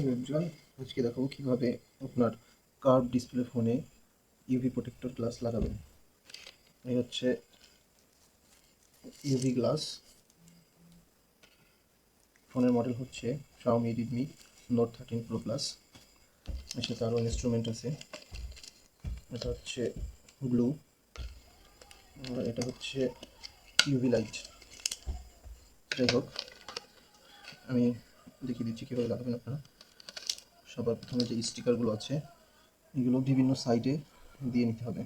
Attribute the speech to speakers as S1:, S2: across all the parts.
S1: Everyone আজকে দেখাবো কীভাবে আপনার কার্ভ ডিসপ্লে ফোনে ইউভি প্রোটেক্টর গ্লাস লাগাবেন। এই হচ্ছে ইউভি গ্লাস ফোনের মডেল হচ্ছে Xiaomi Redmi note thirteen pro plus এর সাথে আরও ইনস্ট্রুমেন্ট আছে। এটা হচ্ছে গ্লু এটা হচ্ছে ইউভি লাইট যাই হোক, আমি দেখিয়ে দিচ্ছি কীভাবে লাগাবেন আপনারা। সবার প্রথমে যে স্টিকারগুলো আছে এগুলো বিভিন্ন সাইডে দিয়ে নিতে হবে।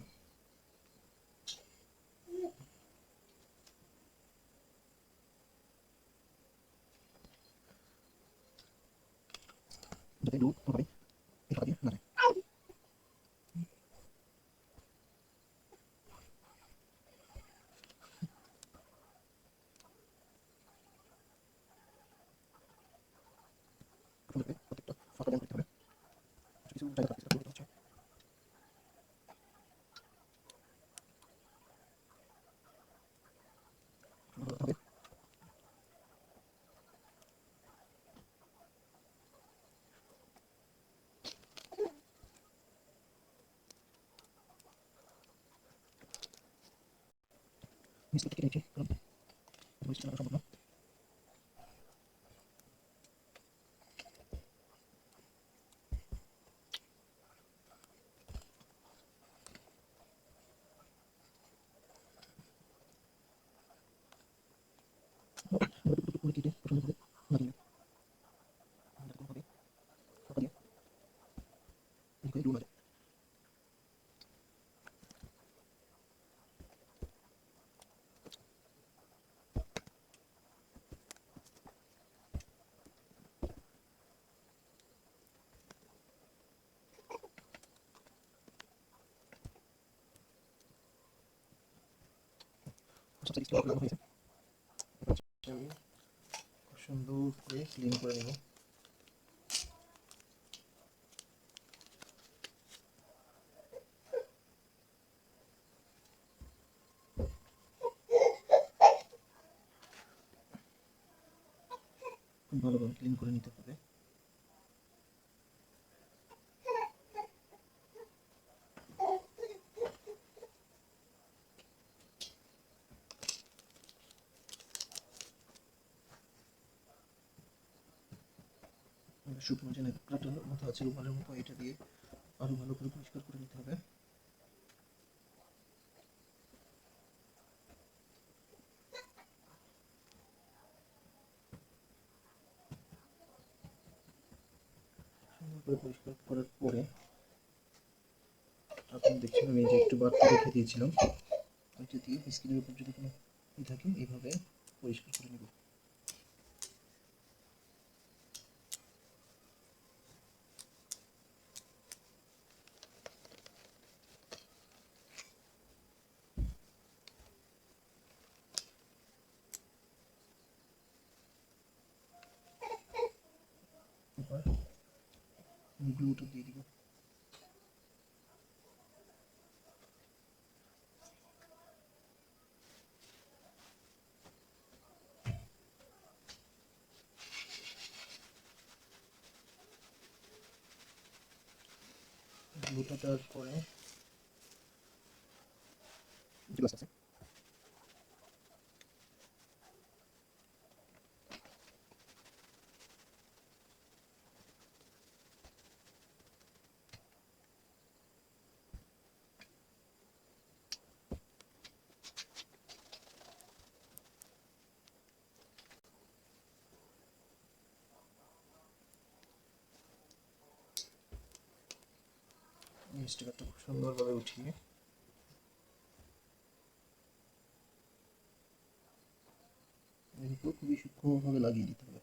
S1: গ্লু কোনোভাবে এই ফাঁকা দিয়ে না যায় আপনাদেরকে প্রত্যেকটা ফাঁকা জ্যাম করতে হবে কিছু কিছু জায়গা থাকে সেটা করতে হচ্ছে সুন্দর করতে হবে কারণ মিস্ত্রি লাগা সম্ভব না করে কেটে পছন্দ করে লাগিয়ে আমাদের কোনোভাবে ফাঁকা দিয়ে এদিকে লুন আছে সবচেয়ে সুন্দর করে ক্লিন করে ভালোভাবে ক্লিন করে নিতে হবে শুকনো যে ন্যাকড়াটার মতো আছে রুমালের মতো, এটা দিয়ে আরও ভালো করে পরিষ্কার করে নিতে হবে। পরিষ্কার করার পরে আপনি দেখছেন আমি যে একটু বাড়তি রেখে দিয়েছিলাম। ওইটা দিয়ে উপর যদি কোনো থাকে, এইভাবে পরিষ্কার করে নেব। এবার গ্লুটা দিয়ে দিব গ্লুটা দেওয়ার পরে স্টিকারটা খুব সুন্দরভাবে উঠিয়ে খুবই সূক্ষ্মভাবে লাগিয়ে দিতে হবে।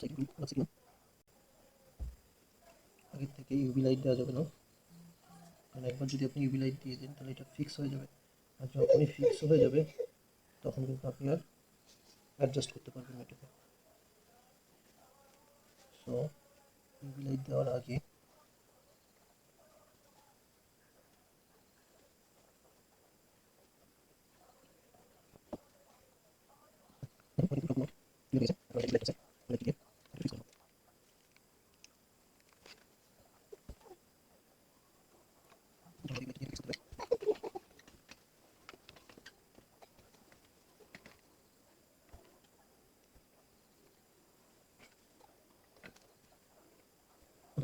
S1: আছে কি আছে কিনা আগে থেকে ইউভি লাইট দেওয়া যাবে না। কারণ একবার যদি আপনি ইউভি লাইট দিয়ে দেন, তাহলে এটা ফিক্স হয়ে যাবে। আর যখনই ফিক্স হয়ে যাবে, তখন কিন্তু আপনি আর অ্যাডজাস্ট করতে পারবেন না এটাকে। সো ইউভি লাইট দেওয়ার আগে ঠিক আছে